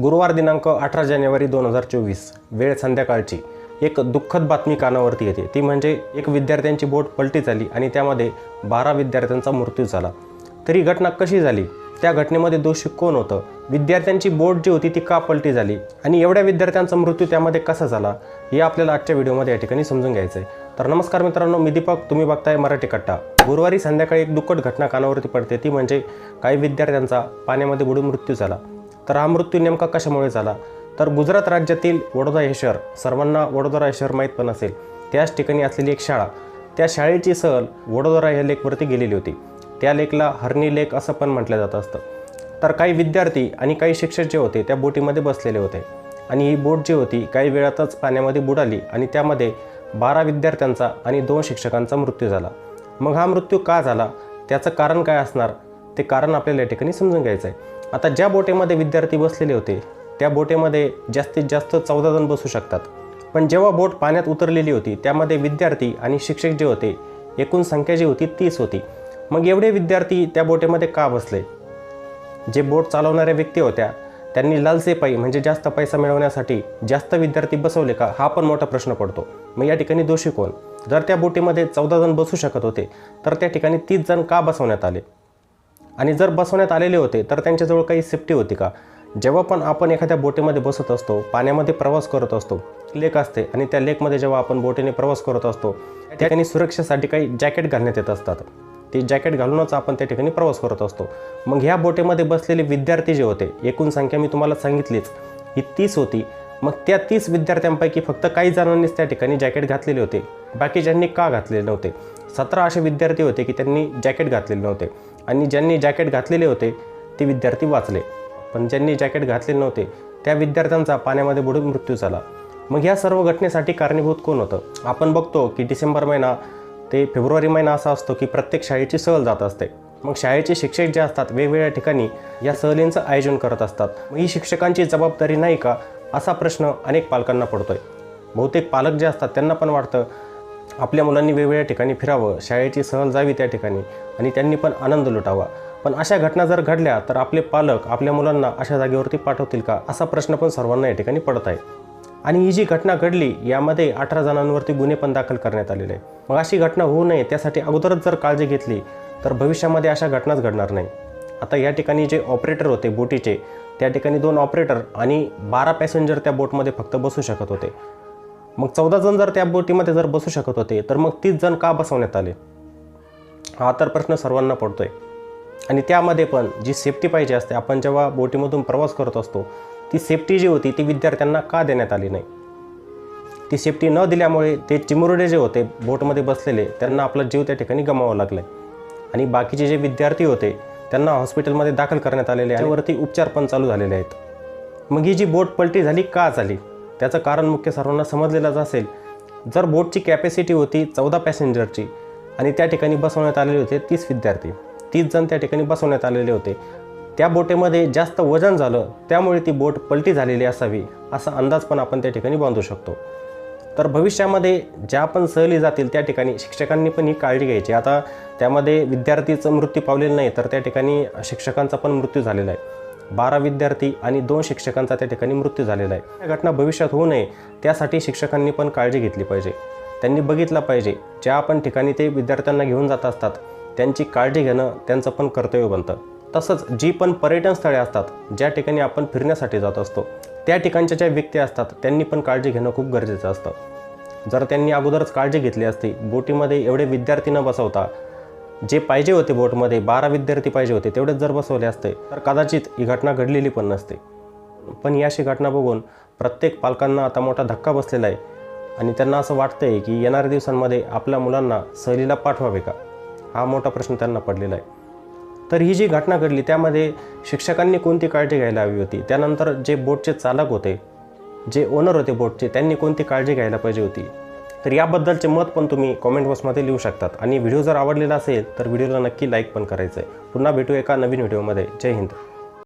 गुरुवार दिनांक अठरा जानेवारी दोन हजार चोवीस वेळ संध्याकाळची. एक दुःखद बातमी कानावरती येते. ती म्हणजे एक विद्यार्थ्यांची बोट पलटी झाली आणि त्यामध्ये बारा विद्यार्थ्यांचा मृत्यू झाला. तरी ही घटना कशी झाली? त्या घटनेमध्ये दोषी कोण होतं? विद्यार्थ्यांची बोट जी होती ती का पलटी झाली? आणि एवढ्या विद्यार्थ्यांचा मृत्यू त्यामध्ये कसा झाला? हे आपल्याला आजच्या व्हिडिओमध्ये या ठिकाणी समजून घ्यायचं आहे. तर नमस्कार मित्रांनो मी दीपक. तुम्ही बघताय मराठी कट्टा. गुरुवारी संध्याकाळी एक दुःखद घटना कानावरती पडते. ती म्हणजे काही विद्यार्थ्यांचा पाण्यामध्ये बुडून मृत्यू झाला. तर हा मृत्यू नेमका कशामुळे झाला? तर गुजरात राज्यातील वडोदरा हे शहर सर्वांना वडोदरा हे शहर माहीत पण असेल. त्याच ठिकाणी असलेली एक शाळा त्या शाळेची सहल वडोदरा या लेकवरती गेलेली होती. त्या लेकला हरणी लेक असं पण म्हटलं जात असतं. तर काही विद्यार्थी आणि काही शिक्षक जे होते त्या बोटीमध्ये बसलेले होते. आणि ही बोट जी होती काही वेळातच पाण्यामध्ये बुडाली आणि त्यामध्ये बारा विद्यार्थ्यांचा आणि दोन शिक्षकांचा मृत्यू झाला. मग हा मृत्यू का झाला? त्याचं कारण काय असणार? ते कारण आपल्याला या ठिकाणी समजून घ्यायचं आहे आता ज्या बोटेमध्ये विद्यार्थी बसलेले होते त्या बोटेमध्ये जास्तीत जास्त चौदा जण बसू शकतात. पण जेव्हा बोट पाण्यात उतरलेली होती त्यामध्ये विद्यार्थी आणि शिक्षक जे होते एकूण संख्या जी होती तीस होती. मग एवढे विद्यार्थी त्या बोटेमध्ये का बसले? जे बोट चालवणाऱ्या व्यक्ती होत्या त्यांनी लालसे पायी म्हणजे जास्त पैसा मिळवण्यासाठी जास्त विद्यार्थी बसवले का हा पण मोठा प्रश्न पडतो. मग या ठिकाणी दोषी कोण? जर त्या बोटीमध्ये चौदा जण बसू शकत होते तर त्या ठिकाणी तीस जण का बसवण्यात आले? आणि जर बसवण्यात आलेले होते तर त्यांच्याजवळ काही सेफ्टी होती का? जेव्हा पण आपण एखाद्या बोटीमध्ये बसत असतो पाण्यामध्ये प्रवास करत असतो लेक असते आणि त्या लेकमध्ये जेव्हा आपण बोटीने प्रवास करत असतो त्या ठिकाणी सुरक्षेसाठी काही जॅकेट घालण्यात येत असतात. ते जॅकेट घालूनच आपण त्या ठिकाणी प्रवास करत असतो. मग ह्या बोटीमध्ये बसलेले विद्यार्थी जे होते एकूण संख्या मी तुम्हाला सांगितलीच ही तीस होती. मग त्या तीस विद्यार्थ्यांपैकी फक्त काही जणांनीच त्या ठिकाणी जॅकेट घातलेले होते. बाकीच्यांनी का घातलेले नव्हते? सतरा असे विद्यार्थी होते की त्यांनी जॅकेट घातलेले नव्हते. आणि ज्यांनी जॅकेट घातलेले होते ते विद्यार्थी वाचले. पण ज्यांनी जॅकेट घातलेले नव्हते त्या विद्यार्थ्यांचा पाण्यामध्ये बुडून मृत्यू झाला. मग ह्या सर्व घटनेसाठी कारणीभूत कोण होतं? आपण बघतो की डिसेंबर महिना ते फेब्रुवारी महिना असा असतो की प्रत्येक शाळेची सहल जात असते. मग शाळेचे शिक्षक जे असतात वेगवेगळ्या ठिकाणी या सहलींचं आयोजन करत असतात. मग ही शिक्षकांची जबाबदारी नाही का? असा प्रश्न अनेक पालकांना पडतोय. बहुतेक पालक जे असतात त्यांना पण वाटतं आपल्या मुलांनी वेगवेगळ्या ठिकाणी फिरावं शाळेची सहल जावी त्या ठिकाणी आणि त्यांनी पण आनंद लुटावा. पण अशा घटना जर घडल्या तर आपले पालक आपल्या मुलांना अशा जागेवरती पाठवतील का? असा प्रश्न पण सर्वांना या ठिकाणी पडत आहे. आणि ही जी घटना घडली यामध्ये अठरा जणांवरती गुन्हे पण दाखल करण्यात आलेले आहे मग अशी घटना होऊ नये त्यासाठी अगोदरच जर काळजी घेतली तर भविष्यामध्ये अशा घटनाच घडणार नाही. आता या ठिकाणी जे ऑपरेटर होते बोटीचे त्या ठिकाणी दोन ऑपरेटर आणि बारा पॅसेंजर त्या बोटमध्ये फक्त बसू शकत होते. मग चौदा जण जर त्या बोटीमध्ये जर बसू शकत होते तर मग तीस जण का बसवण्यात आले? हा तर प्रश्न सर्वांना पडतोय. आणि त्यामध्ये पण जी सेफ्टी पाहिजे असते आपण जेव्हा बोटीमधून प्रवास करत असतो ती सेफ्टी जी होती ती विद्यार्थ्यांना का देण्यात आली नाही? ती सेफ्टी न दिल्यामुळे ते चिमुरडे जे होते बोटमध्ये बसलेले त्यांना आपला जीव त्या ठिकाणी गमावा लागला आणि बाकीचे जे विद्यार्थी होते त्यांना हॉस्पिटलमध्ये दाखल करण्यात आलेले आहे वरती उपचार पण चालू झालेले आहेत. मग ही जी बोट पलटी झाली का झाली? त्याचं कारण मुख्य सर्वांना समजलेलंच असेल. जर बोटची कॅपॅसिटी होती चौदा पॅसेंजरची आणि त्या ठिकाणी बसवण्यात आलेले होते तीस विद्यार्थी तीस जण त्या ठिकाणी बसवण्यात आलेले होते. त्या बोटेमध्ये जास्त वजन झालं त्यामुळे ती बोट पलटी झालेली असावी असा अंदाज पण आपण त्या ठिकाणी बांधू शकतो. तर भविष्यामध्ये ज्या पण सहली जातील त्या ठिकाणी शिक्षकांनी पण ही काळजी घ्यायची. आता त्यामध्ये विद्यार्थीचं मृत्यू पावलेलं नाही तर त्या ठिकाणी शिक्षकांचा पण मृत्यू झालेला आहे. बारा विद्यार्थी आणि दोन शिक्षकांचा त्या ठिकाणी मृत्यू झालेला आहे. या घटना भविष्यात होऊ नये त्यासाठी शिक्षकांनी पण काळजी घेतली पाहिजे. त्यांनी बघितलं पाहिजे ज्या पण ठिकाणी ते विद्यार्थ्यांना घेऊन जात असतात त्यांची काळजी घेणं त्यांचं पण कर्तव्य बनतं. तसंच जी पण पर्यटन स्थळे असतात ज्या ठिकाणी आपण फिरण्यासाठी जात असतो त्या ठिकाणच्या ज्या व्यक्ती असतात त्यांनी पण काळजी घेणं खूप गरजेचं असतं. जर त्यांनी अगोदरच काळजी घेतली असती बोटीमध्ये एवढे विद्यार्थी न बसवता जे पाहिजे होते बोटमध्ये बारा विद्यार्थी पाहिजे होते तेवढेच जर बसवले असते तर कदाचित ही घटना घडलेली पण नसते. पण ही अशी घटना बघून प्रत्येक पालकांना आता मोठा धक्का बसलेला आहे आणि त्यांना असं वाटतं आहे की येणाऱ्या दिवसांमध्ये आपल्या मुलांना सहलीला पाठवावे का? हा मोठा प्रश्न त्यांना पडलेला आहे. तर ही जी घटना घडली त्यामध्ये शिक्षकांनी कोणती काळजी घ्यायला हवी होती? त्यानंतर जे बोटचे चालक होते जे ओनर होते बोटचे त्यांनी कोणती काळजी घ्यायला पाहिजे होती? तर याबद्दलचे मत पण तुम्ही कॉमेंट बॉक्समध्ये लिहू शकतात. आणि व्हिडिओ जर आवडलेला असेल तर व्हिडिओला नक्की लाईक पण करायचं आहे पुन्हा भेटू एका नवीन व्हिडिओमध्ये जय हिंद.